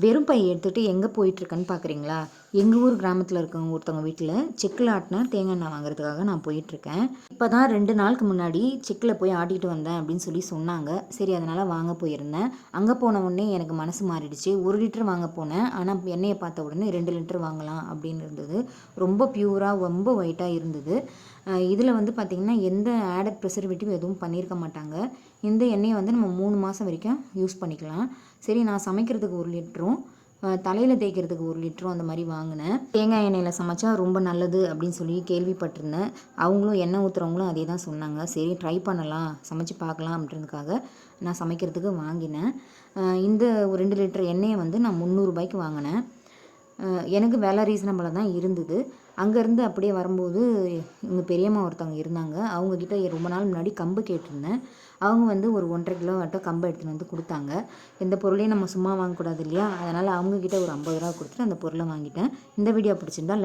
வெறும் பையை எடுத்துகிட்டு எங்கே போயிட்டுருக்கேன்னு பார்க்குறீங்களா எங்கள் ஊர் கிராமத்தில் இருக்கவங்க ஒருத்தவங்க வீட்டில் செக்கில் ஆட்டினா தேங்காய் எண்ணெய் வாங்குறதுக்காக நான் போயிட்டுருக்கேன். இப்போ தான் ரெண்டு நாளுக்கு முன்னாடி செக்கில் போய் ஆட்டிட்டு வந்தேன் அப்படின்னு சொல்லி சொன்னாங்க. சரி அதனால் வாங்க போயிருந்தேன். அங்கே போன உடனே எனக்கு மனசு மாறிடுச்சு. ஒரு லிட்டர் வாங்க போனேன். ஆனால் எண்ணெயை பார்த்த உடனே ரெண்டு லிட்டர் வாங்கலாம் அப்படின்னு இருந்தது. ரொம்ப பியூராக ரொம்ப ஒயிட்டாக இருந்தது. இதில் வந்து பார்த்திங்கன்னா எந்த ஆடட் ப்ரிசர்வேட்டிவ் எதுவும் பண்ணியிருக்க மாட்டாங்க. இந்த எண்ணெயை வந்து நம்ம மூணு மாதம் வரைக்கும் யூஸ் பண்ணிக்கலாம். சரி நான் சமைக்கிறதுக்கு ஒரு லிட்டரும் தலையில் தேய்க்கிறதுக்கு ஒரு லிட்டரும் அந்த மாதிரி வாங்கினேன். தேங்காய் எண்ணெயில் சமைச்சா ரொம்ப நல்லது அப்படின்னு சொல்லி கேள்விப்பட்டிருந்தேன். அவங்களும் எண்ணெய் ஊற்றுறவங்களும் அதே தான் சொன்னாங்க. சரி ட்ரை பண்ணலாம். சமைச்சு பார்க்கலாம் அப்படின்றதுக்காக நான் சமைக்கிறதுக்கு வாங்கினேன். இந்த ஒரு ரெண்டு லிட்டர் எண்ணெயை வந்து நான் முந்நூறுபாய்க்கு வாங்கினேன். எனக்கு விலை ரீசனபிளாக தான் இருந்தது. அங்கேருந்து அப்படியே வரும்போது எங்கள் பெரியம்மா ஒருத்தவங்க இருந்தாங்க. அவங்கக்கிட்ட ரொம்ப நாள் முன்னாடி கம்பு கேட்டிருந்தேன். அவங்க வந்து ஒரு ஒன்றரை கிலோ வட்டம் கம்பு எடுத்துகிட்டு வந்து கொடுத்தாங்க. எந்த பொருளையும் நம்ம சும்மா வாங்கக்கூடாது இல்லையா? அதனால் அவங்கக்கிட்ட ஒரு ஐம்பது ரூபா கொடுத்துட்டு அந்த பொருளை வாங்கிட்டேன். இந்த வீடியோ பிடிச்சிருந்தா லைக்